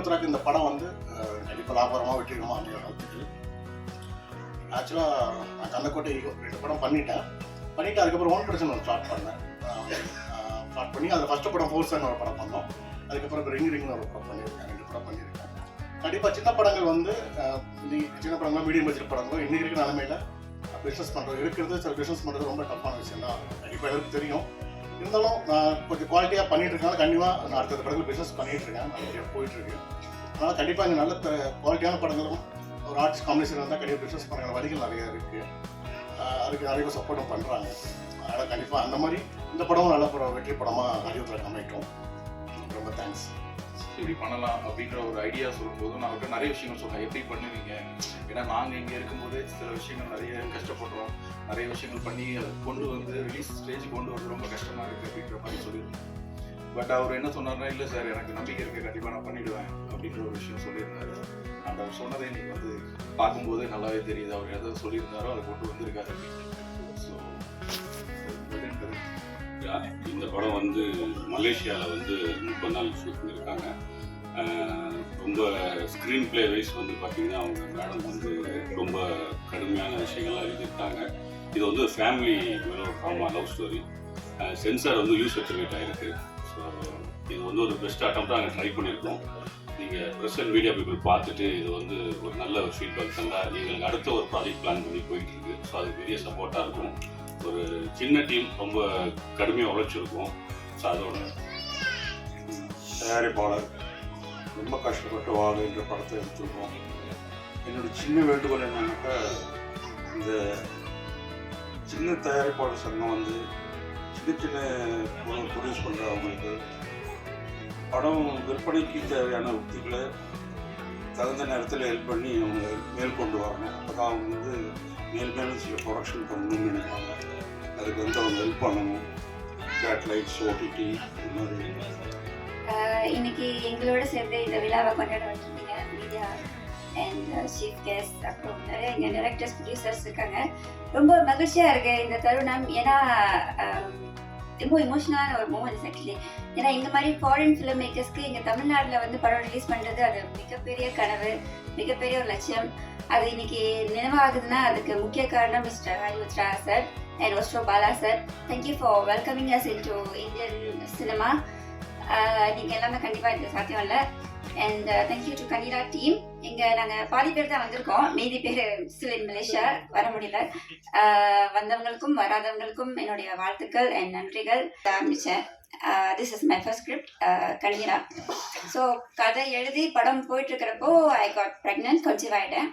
இருந்துச்சு இந்த படம் வந்து கண்டிப்பாக லாபகரமாக வெற்றிகரமாக அமைய வாழ்த்துக்கள் ஆக்சுவலாக நான் கந்தக்கோட்டை ஈகோ ரெண்டு படம் பண்ணிட்டேன். பண்ணிட்டு அதுக்கப்புறம் ஓன் பிரச்சனை ஒன்று ஸ்டார்ட் பண்ணேன். ஸ்டார்ட் பண்ணி அதில் ஃபஸ்ட்டு படம் ஃபோர்ஸ்னு ஒரு படம் பண்ணோம். அதுக்கப்புறம் ரிங் ரிங்னு ஒரு படம் பண்ணியிருக்கேன். ரெண்டு படம் பண்ணியிருக்கேன். கண்டிப்பாக சின்ன படங்கள் வந்து சின்ன படங்களோ மீடியம் பட்ஜெட் படங்களோ இன்னைக்கு இருக்கிற நிலமையில பிஸ்னஸ் பண்ணுறது இருக்கிறது சில பிஸ்னஸ் பண்ணுறது ரொம்ப டஃப்பான விஷயம் தான் கண்டிப்பாக எல்லாருக்கும் தெரியும். இருந்தாலும் நான் கொஞ்சம் குவாலிட்டியாக பண்ணிட்டு இருக்கனால கண்டிப்பாக நான் அடுத்த படங்கள் பிஸ்னஸ் பண்ணிட்டு இருக்கேன் நிறைய போயிட்டு இருக்கு அதனால் கண்டிப்பாக இங்கே நல்ல குவாலிட்டியான படங்களும் ஒரு ஆர்ட்ஸ் காம்பினேஷன் இருந்தால் கண்டிப்பாக பிஸ்னஸ் பண்ணுற வழிகள் நிறைய இருக்கு. அதுக்கு நிறைய பேர் சப்போர்ட்டும் பண்ணுறாங்க அதனால் கண்டிப்பாக அந்த மாதிரி இந்த படமும் நல்ல படம் வெற்றி படமாக அறிவுறுத்தல் அமைக்கும். ரொம்ப தேங்க்ஸ் இப்படி பண்ணலாம் அப்படின்ற ஒரு ஐடியா சொல்லும்போது நான் அவர்கிட்ட நிறைய விஷயங்கள் சொன்னேன் எப்படி பண்ணுவீங்க? ஏன்னா நாங்கள் இங்கே இருக்கும்போது சில விஷயங்கள் நிறைய கஷ்டப்படுறோம். நிறைய விஷயங்கள் பண்ணி அதை கொண்டு வந்து ரிலீஸ் ஸ்டேஜ் கொண்டு வந்து ரொம்ப கஷ்டமா இருக்கு அப்படின்ற மாதிரி சொல்லியிருந்தேன் பட் அவர் என்ன சொன்னார்னா இல்லை சார் எனக்கு நம்பிக்கை இருக்குது கண்டிப்பாக நான் பண்ணிடுவேன். அப்படின்ற ஒரு விஷயம் சொல்லியிருந்தாரு. அந்த அவர் சொன்னதை நீங்கள் வந்து பார்க்கும்போது நல்லாவே தெரியுது. அவர் எதாவது சொல்லியிருந்தாரோ அதை கொண்டு வந்திருக்காரு. அப்படின்னு வந்து மலேசியாவில் வந்து முப்பது நாள் ஷூட் பண்ணியிருக்காங்க ரொம்ப ஸ்க்ரீன் பிளே வைஸ் வந்து பார்த்தீங்கன்னா அவங்க மேடம் வந்து ரொம்ப கடுமையான விஷயங்கள்லாம் எழுதியிருக்காங்க. இது வந்து family drama love story censor வந்து யூஸ் சர்டிஃபிகேட் ஆகிருக்கு ஸோ இது வந்து ஒரு பெஸ்ட் அட்டம் நாங்கள் ட்ரை பண்ணியிருக்கோம். நீங்கள் ப்ரெசன்ட் மீடியா பீப்புள் பார்த்துட்டு இது வந்து ஒரு நல்ல ஒரு ஃபீட்பேக் தந்தால் எங்களுக்கு அடுத்த ஒரு ப்ராஜெக்ட் பிளான் பண்ணி போயிட்டுருக்கு ஸோ அது பெரிய சப்போர்ட்டாக இருக்கும். ஒரு சின்ன டீம் ரொம்ப கடுமையாக உழைச்சிருக்கும். ஸோ அதோட தயாரிப்பாளர் ரொம்ப கஷ்டப்பட்டு வாழ என்ற படத்தை எடுத்திருக்கோம். என்னோட சின்ன வேண்டுகோள் என்னன்னாக்கா இந்த சின்ன தயாரிப்பாளர் சங்கம் வந்து சின்ன சின்ன ப்ரொடியூஸ் பண்ணுற அவங்களுக்கு படம் விற்பனைக்கு தேவையான உத்திகளை தகுந்த நேரத்தில் ஹெல்ப் பண்ணி அவங்க மேல் கொண்டு வரணும். அப்போ தான் அவங்க வந்து மேல் மேலும் சில ப்ரொடக்ஷன் பண்ணணும்னு நினைப்பாங்க. அதுக்கு வந்து அவங்க ஹெல்ப் பண்ணணும். சேட்டலைட்ஸ் ஓடிடி இந்த மாதிரி. இன்னைக்கு எங்களோட சேர்ந்து இந்த விழாவை கொண்டாட வந்திருக்கீங்க மீடியா அண்ட் சீஃப் கெஸ்ட் அப்புறம் நிறைய இங்கே டேரக்டர்ஸ் ப்ரொடியூசர்ஸ் இருக்காங்க. ரொம்ப மகிழ்ச்சியாக இருக்கு இந்த தருணம். ஏன்னா ரொம்ப இமோஷனலான ஒரு மூமெண்ட்ஸ் ஆக்சுவலி ஏன்னா இந்த மாதிரி ஃபாரின் ஃபிலிம் மேக்கர்ஸ்க்கு இங்கே தமிழ்நாட்டில் வந்து படம் ரிலீஸ் பண்ணுறது அது மிகப்பெரிய கனவு மிகப்பெரிய ஒரு லட்சியம். அது இன்னைக்கு நினைவாகுதுன்னா அதுக்கு முக்கிய காரணம் mister ஹரிவத்ரா sir. And ஒஸ்டோ Bala sir Thank for for welcoming in into Indian cinema நீங்கள் எல்லாமே கண்டிப்பாக இது சாத்தியம் இல்லை. அண்ட் தேங்க்யூ டு கனிடா டீம் இங்கே நாங்கள் பாதி பேர் தான் வந்திருக்கோம். மீதி பேர் சில இன் மலேசியா வர முடியல. Uh, வந்தவங்களுக்கும் வராதவங்களுக்கும் என்னுடைய வாழ்த்துக்கள் அண்ட் நன்றிகள். ஆரம்பித்தேன் this is my first script கனிரா so கதை எழுதி படம் போயிட்டு இருக்கிறப்போ ஐ காட் ப்ரெக்னென்ட் கன்சீவ் ஆகிட்டேன்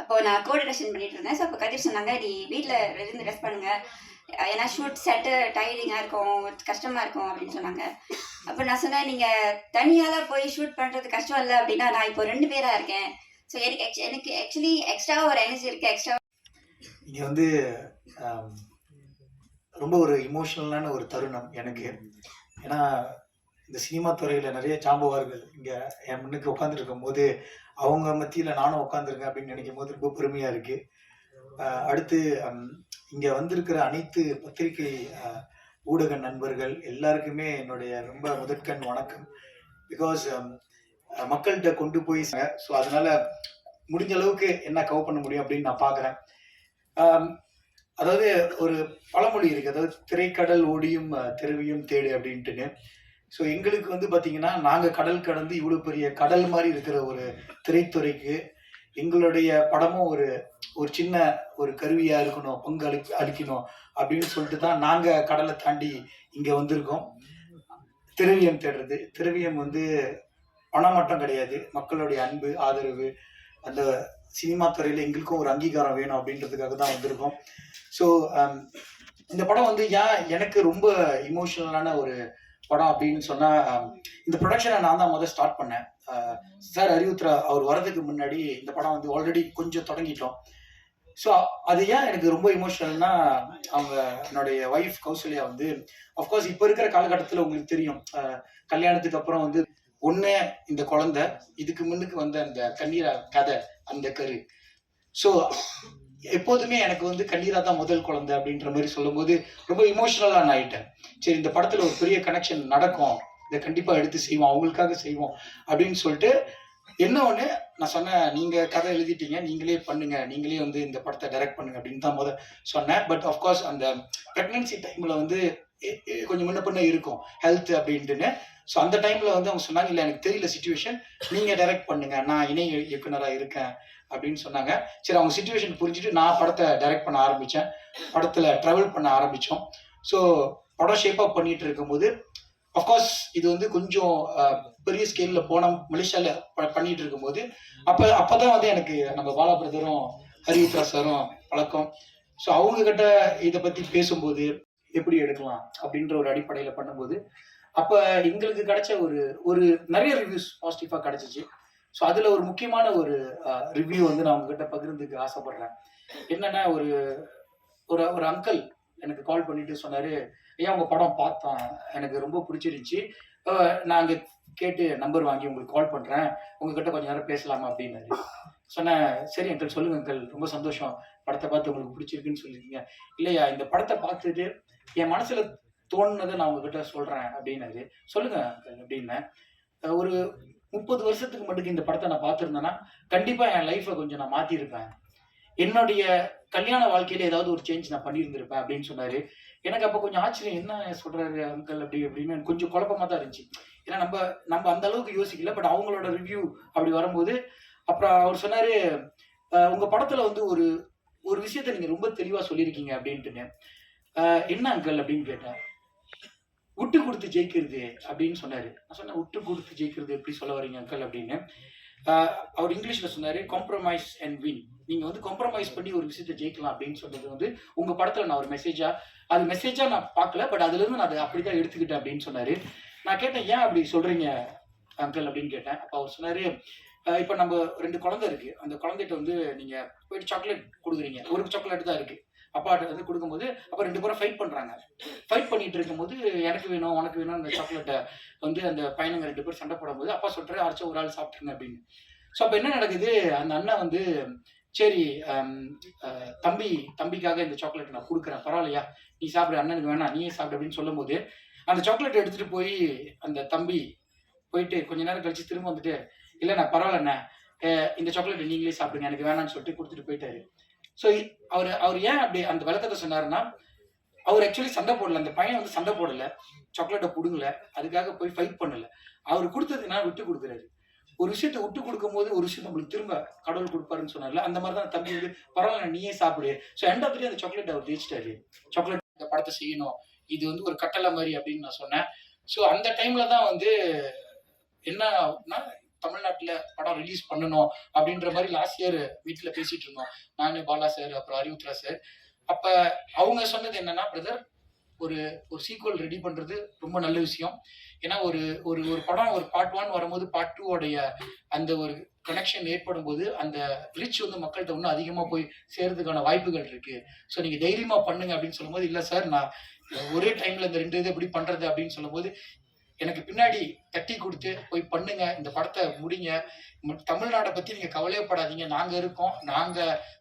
அப்போ நான் கோஆர்டினேஷன் பண்ணிட்டு இருந்தேன். ஸோ அப்போ கதிர் சொன்னாங்க நீ வீட்டில் இருந்து ரெஸ்ட் பண்ணுங்க. ஏன்னா ஷூட் செட்டு டயரிங்காக இருக்கும். கஷ்டமாக இருக்கும் அப்படின்னு சொன்னாங்க. அப்போ நான் சொன்னேன் நீங்கள் தனியால போய் ஷூட் பண்ணுறது கஷ்டம் இல்லை அப்படின்னா நான் இப்போ ரெண்டு பேராக இருக்கேன். ஸோ எனக்கு எனக்கு ஆக்சுவலி எக்ஸ்ட்ரா ஒரு எனர்ஜி இருக்குது எக்ஸ்ட்ரா இங்கே வந்து ரொம்ப ஒரு இமோஷனலான ஒரு தருணம் எனக்கு. ஏன்னா இந்த சினிமா துறையில் நிறைய ஜாம்பவார்கள் இங்கே என் முன்னுக்கு உட்காந்துருக்கும் இருக்கும்போது அவங்க மத்தியில் நானும் உட்காந்துருக்கேன் அப்படின்னு நினைக்கும் போது ரொம்ப பெருமையாக இருக்குது அடுத்து இங்கே வந்திருக்கிற அனைத்து பத்திரிகை ஊடக நண்பர்கள் எல்லாருக்குமே என்னுடைய ரொம்ப முதற்கண் வணக்கம். பிகாஸ் மக்கள்கிட்ட கொண்டு போய் ஸோ அதனால முடிஞ்ச அளவுக்கு என்ன கவர் பண்ண முடியும் அப்படின்னு நான் பார்க்குறேன் அதாவது ஒரு பழமொழி இருக்கு. அதாவது திரைக்கடல் ஓடியும் தெருவியும் தேடு அப்படின்ட்டுன்னு. ஸோ எங்களுக்கு வந்து பார்த்தீங்கன்னா நாங்கள் கடல் கடந்து இவ்வளோ பெரிய கடல் மாதிரி இருக்கிற ஒரு திரைத்துறைக்கு எங்களுடைய படமும் ஒரு ஒரு சின்ன ஒரு கருவியாக இருக்கணும் பங்கு அளி அளிக்கணும் அப்படின்னு சொல்லிட்டு தான் நாங்கள் கடலை தாண்டி இங்கே வந்திருக்கோம். திரவியம் தேடுறது. திரவியம் வந்து பணம் மட்டும் கிடையாது. மக்களுடைய அன்பு ஆதரவு அந்த சினிமா துறையில் எங்களுக்கும் ஒரு அங்கீகாரம் வேணும் அப்படின்றதுக்காக தான் வந்திருக்கோம். ஸோ um, இந்த படம் வந்து ஏன் எனக்கு ரொம்ப இமோஷனலான ஒரு படம் அப்படின்னு சொன்னால் இந்த ப்ரொடக்ஷனை நான் தான் முதல் ஸ்டார்ட் பண்ணேன். சார் அறிவுத்ரா அவர் வரதுக்கு முன்னாடி இந்த படம் வந்து ஆல்ரெடி கொஞ்சம் தொடங்கிட்டோம். ஸோ அது ஏன் எனக்கு ரொம்ப இமோஷனல்னா அவங்க என்னுடைய ஒய்ஃப் கௌசல்யா வந்து அஃப்கோர்ஸ் இப்போ இருக்கிற காலகட்டத்தில் உங்களுக்கு தெரியும். கல்யாணத்துக்கு அப்புறம் வந்து ஒன்று இந்த குழந்தை இதுக்கு முன்னுக்கு வந்த அந்த கண்ணீரா கதை அந்த கரு. ஸோ எப்போதுமே எனக்கு வந்து கண்ணீரா தான் முதல் குழந்தை அப்படின்ற மாதிரி சொல்லும்போது ரொம்ப இமோஷனலாக நான் ஆயிட்டேன். சரி இந்த படத்தில் ஒரு பெரிய கனெக்ஷன் நடக்கும். இதை கண்டிப்பாக எடுத்து செய்வோம். அவங்களுக்காக செய்வோம் அப்படின்னு சொல்லிட்டு என்ன ஒன்று நான் சொன்னேன் நீங்கள் கதை எழுதிட்டீங்க நீங்களே பண்ணுங்க நீங்களே வந்து இந்த படத்தை டைரக்ட் பண்ணுங்க அப்படின்னு தான் முதல் சொன்னேன். பட் ஆஃப்கோர்ஸ் அந்த ப்ரெக்னென்சி டைமில் வந்து கொஞ்சம் முன்ன பின்ன இருக்கும். ஹெல்த் அப்படின்ட்டுன்னு. ஸோ அந்த டைமில் வந்து அவங்க சொன்னாங்க இல்லை எனக்கு தெரியல சுச்சுவேஷன் நீங்கள் டைரக்ட் பண்ணுங்க. நான் இணை இயக்குனராக இருக்கேன். அப்படின்னு சொன்னாங்க. சரி அவங்க சுச்சுவேஷன் புரிஞ்சுட்டு நான் படத்தை டைரக்ட் பண்ண ஆரம்பித்தேன் படத்தில் ட்ராவல் பண்ண ஆரம்பித்தோம் ஸோ படம் ஷேப் அப் பண்ணிட்டு இருக்கும்போது அஃப்கோர்ஸ் இது வந்து கொஞ்சம் பெரிய ஸ்கேலில் போன மலேசியாவில் ப பண்ணிட்டு இருக்கும்போது அப்போ அப்போ தான் வந்து எனக்கு நம்ம பாலா பிரதரும் ஹரித்ரா சாரும் பழக்கம். ஸோ அவங்க கிட்ட இதை பற்றி பேசும்போது எப்படி எடுக்கலாம் அப்படின்ற ஒரு அடிப்படையில் பண்ணும்போது அப்போ எங்களுக்கு கிடைச்ச ஒரு ஒரு நிறைய ரிவ்யூஸ் பாசிட்டிவாக கிடைச்சிச்சு. ஸோ அதில் ஒரு முக்கியமான ஒரு ரிவ்யூ வந்து நான் உங்ககிட்ட பகிர்ந்துக்க ஆசைப்படுறேன். என்னன்னா ஒரு ஒரு ஒரு அங்கிள் எனக்கு கால் பண்ணிட்டு சொன்னாரு ஐயா உங்க படம் பார்த்தேன் எனக்கு ரொம்ப பிடிச்சிருந்துச்சு நான் அங்க கேட்டு நம்பர் வாங்கி உங்களுக்கு கால் பண்றேன். உங்ககிட்ட கொஞ்ச நேரம் பேசலாமா? அப்படின்னாரு. சொன்னேன் சரி அங்கிள் சொல்லுங்க அங்கிள் ரொம்ப சந்தோஷம். படத்தை பார்த்து உங்களுக்கு பிடிச்சிருக்குன்னு சொல்லியிருக்கீங்க இல்லையா இந்த படத்தை பார்த்துட்டு என் மனசுல தோணுனதை நான் உங்ககிட்ட சொல்றேன் அப்படின்னாரு. சொல்லுங்க அங்கிள் அப்படின்னேன் ஒரு முப்பது வருஷத்துக்கு மட்டுக்கு இந்த படத்தை நான் பார்த்துருந்தேன்னா கண்டிப்பா என் லைஃப்பை கொஞ்சம் நான் மாத்திருப்பேன். என்னுடைய கல்யாண வாழ்க்கையில ஏதாவது ஒரு சேஞ்ச் நான் பண்ணியிருந்திருப்பேன் அப்படின்னு சொன்னாரு. எனக்கு அப்போ கொஞ்சம் ஆச்சரியம் என்ன சொல்றாரு அங்கிள் அப்படி அப்படின்னு எனக்கு கொஞ்சம் குழப்பமா தான் இருந்துச்சு. ஏன்னா நம்ம நம்ம அந்த அளவுக்கு யோசிக்கல பட் அவங்களோட ரிவ்யூ அப்படி வரும்போது அப்புறம் அவர் சொன்னாரு உங்க படத்துல வந்து ஒரு ஒரு விஷயத்த நீங்க ரொம்ப தெளிவா சொல்லியிருக்கீங்க அப்படின்ட்டுன்னு. என்ன அங்கிள் அப்படின்னு கேட்டேன். விட்டு கொடுத்து ஜெயிக்கிறது அப்படின்னு சொன்னாரு. நான் சொன்னேன் விட்டு கொடுத்து ஜெயிக்கிறது எப்படி சொல்ல வரீங்க அங்கிள் அப்படின்னு. அவர் இங்கிலீஷ்ல சொன்னாரு காம்ப்ரமைஸ் அண்ட் வின் நீங்க வந்து காம்ப்ரமைஸ் பண்ணி ஒரு விஷயத்த ஜெயிக்கலாம் அப்படின்னு சொன்னது வந்து உங்க படத்துல நான் ஒரு மெசேஜா அது மெசேஜா நான் பார்க்கல பட் அதுல இருந்து நான் அதை அப்படிதான் எடுத்துக்கிட்டேன் அப்படின்னு சொன்னாரு. நான் கேட்டேன் ஏன் அப்படி சொல்றீங்க அங்கிள் அப்படின்னு கேட்டேன். அப்ப அவர் சொன்னாரு இப்ப நம்ம ரெண்டு குழந்தை இருக்கு. அந்த குழந்தைகிட்ட வந்து நீங்க போயிட்டு சாக்லேட் கொடுக்குறீங்க. ஒரு சாக்லேட் தான் இருக்கு. அப்பாட்ட வந்து கொடுக்கும்போது அப்போ ரெண்டு பேரும் ஃபைட் பண்ணுறாங்க ஃபைட் பண்ணிட்டு இருக்கும்போது எனக்கு வேணும் உனக்கு வேணும் அந்த சாக்லேட்டை வந்து அந்த பையனுங்க ரெண்டு பேரும் சண்டை போடும்போது அப்பா சொல்றாரு அரைச்ச ஒரு ஆள் சாப்பிட்டுருங்க அப்படின்னு. ஸோ அப்போ என்ன நடக்குது? அந்த அண்ணன் வந்து சரி தம்பி தம்பிக்காக இந்த சாக்லேட் நான் கொடுக்குறேன் பரவாயில்லையா? நீ சாப்பிடு அண்ணனுக்கு வேணாம் நீயே சாப்பிடு அப்படின்னு சொல்லும்போது அந்த சாக்லேட் எடுத்துகிட்டு போய் அந்த தம்பி போயிட்டு கொஞ்ச நேரம் கழிச்சு திரும்ப வந்துட்டு இல்லைண்ணா பரவாயில்லண்ணே இந்த சாக்லேட் நீங்களே சாப்பிடுங்க எனக்கு வேணாம்னு சொல்லிட்டு கொடுத்துட்டு போயிட்டாரு. ஸோ அவர் அவர் ஏன் அப்படி அந்த விளக்கத்தை சொன்னாருன்னா அவர் ஆக்சுவலி சண்டை போடல. அந்த பையன் வந்து சண்டை போடல. சாக்லேட்டை பிடுங்கல. அதுக்காக போய் ஃபைட் பண்ணல. அவர் கொடுத்ததுன்னா விட்டு கொடுக்குறாரு ஒரு விஷயத்தை விட்டு கொடுக்கும் போது ஒரு விஷயம் நம்மளுக்கு திரும்ப கடவுள் கொடுப்பாருன்னு சொன்னார்ல அந்த மாதிரி தான் தம்பி வந்து பரவாயில்ல நீயே சாப்பிடு. ஸோ எண்ட் ஆஃப் அந்த சாக்லேட் அவர் ஜெயிச்சிட்டாரு. சாக்லேட் இந்த படத்தை செய்யணும். இது வந்து ஒரு கட்டளை மாதிரி அப்படின்னு நான் சொன்னேன். ஸோ அந்த டைம்ல தான் வந்து என்ன தமிழ்நாட்டில் படம் ரிலீஸ் பண்ணணும் அப்படின்ற மாதிரி லாஸ்ட் இயர் வீட்டில் பேசிட்டு இருந்தோம். நான் பாலா சார் அப்புறம் அறிவுத்ரா சார் அப்ப அவங்க சொன்னது என்னன்னா பிரதர் ஒரு ஒரு சீக்வல் ரெடி பண்றது ரொம்ப நல்ல விஷயம். ஏன்னா ஒரு ஒரு ஒரு படம் ஒரு பார்ட் ஒன் வரும்போது பார்ட் டூ உடைய அந்த ஒரு கனெக்ஷன் ஏற்படும் போது அந்த ரிச் வந்து மக்கள்கிட்ட இன்னும் அதிகமா போய் சேர்றதுக்கான வாய்ப்புகள் இருக்கு. ஸோ நீங்க தைரியமா பண்ணுங்க அப்படின்னு சொல்லும்போது இல்ல சார் நான் ஒரே டைம்ல இந்த ரெண்டு இது எப்படி பண்றது? அப்படின்னு சொல்லும்போது எனக்கு பின்னாடி தட்டி கொடுத்து போய் பண்ணுங்க இந்த படத்தை முடிங்க. தமிழ்நாட்டை பத்தி நீங்க கவலையப்படாதீங்க. நாங்க இருக்கோம். நாங்க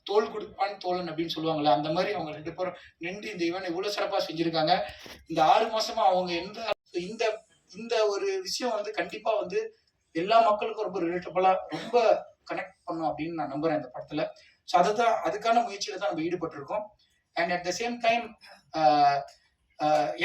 தோல் கொடுப்பான் தோழன் அப்படின்னு சொல்லுவாங்களே அந்த மாதிரி அவங்க ரெண்டு பேரும் நின்று இந்த இவனை இவ்வளவு சிறப்பா செஞ்சிருக்காங்க. இந்த ஆறு மாசமா அவங்க எந்த இந்த இந்த ஒரு விஷயம் வந்து கண்டிப்பா வந்து எல்லா மக்களுக்கும் ரொம்ப ரிலேட்டபிளா ரொம்ப கனெக்ட் பண்ணும் அப்படின்னு நான் நம்புறேன் இந்த படத்துல. ஸோ அதை தான் அதுக்கான முயற்சியில தான் நம்ம ஈடுபட்டிருக்கோம். And at the same time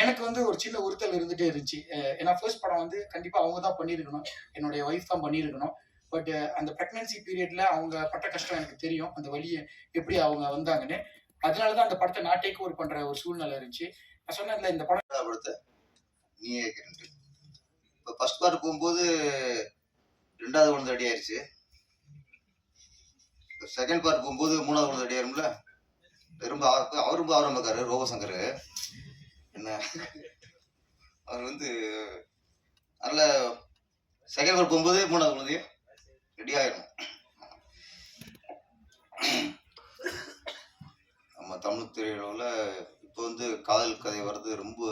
எனக்கு வந்து ஒரு சின்ன உறுத்தல் இருந்துட்டே இருந்துச்சு. ஏன்னா ஃபர்ஸ்ட் படம் வந்து கண்டிப்பா அவங்க தான் பண்ணியிருக்கணும். என்னுடைய ஒய்ஃப் தான் பண்ணியிருக்கணும். பட் அந்த ப்ரெக்னன்சி பீரியட்ல அவங்க பட்ட கஷ்டம் எனக்கு தெரியும். அந்த வழியை எப்படி அவங்க வந்தாங்கன்னு. அதனால தான் அந்த படத்தை நான் டேக் ஓவர் பண்ற ஒரு சூழ்நிலை இருந்துச்சு. நான் சொன்னேன்ல இந்த படம் படத்தை நீயே கேட்டு இப்போ ஃபர்ஸ்ட் பார்ட் போகும்போது ரெண்டாவது ஒன்று ரெடி ஆயிடுச்சு செகண்ட் பார்ட் போகும்போது மூணாவது ஒன்று ரெடி ஆயிரும்ல? ரொம்ப அவர் அவர் ரொம்ப ஆரம்பிக்காரு ரோபசங்கர். என்ன? அவர் வந்து அதனால செகண்ட் பார்ட் போகும்போதே மூணாவது குழந்தையும் ரெடி ஆயிடும் நம்ம தமிழ் திரையுலகில் இப்போ வந்து காதல் கதை வர்றது ரொம்ப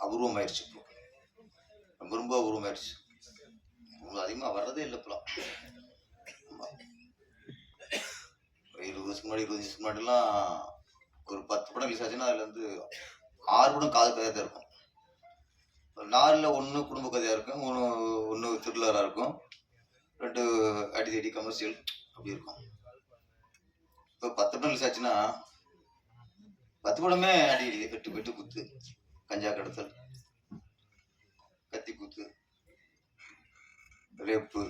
அபூர்வமாயிருச்சு இப்போ. ரொம்ப ரொம்ப அபூர்வமாயிருச்சு. ரொம்ப அதிகமாக வர்றதே இல்லை இப்போலாம். இருபது வருஷத்துக்கு முன்னாடி இருபது வருஷத்துக்கு முன்னாடிலாம் ஒரு பத்து படம் விசாரிச்சுன்னா ஆச்சுன்னா அதுல இருந்து ஆறு படம் காதல் கதையாக தான் இருக்கும். நாலில் ஒன்று குடும்ப கதையாக இருக்கும் ஒன்று ஒன்று த்ரில்லராக இருக்கும் ரெண்டு அடிதடி கமர்ஷியல் அப்படி இருக்கும். இப்போ பத்து படம் விசாரிச்சுன்னா ஆச்சுன்னா பத்து படமே அடிக்கடி வெட்டு வெட்டு குத்து கஞ்சா கடத்தல் கத்தி குத்து ரேப்பு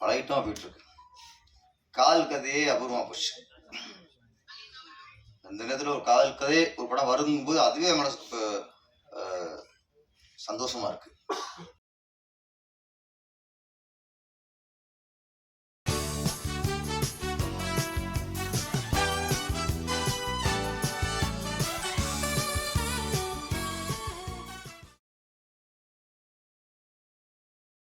பழகிட்டோம் பல போயிட்டு இருக்கு. கால் கதையே அபூர்வமா போச்சு. அந்த நேரத்தில் ஒரு காதல் கதை ஒரு படம் வரும்போது அதுவே மனசுக்கு சந்தோஷமா இருக்கு.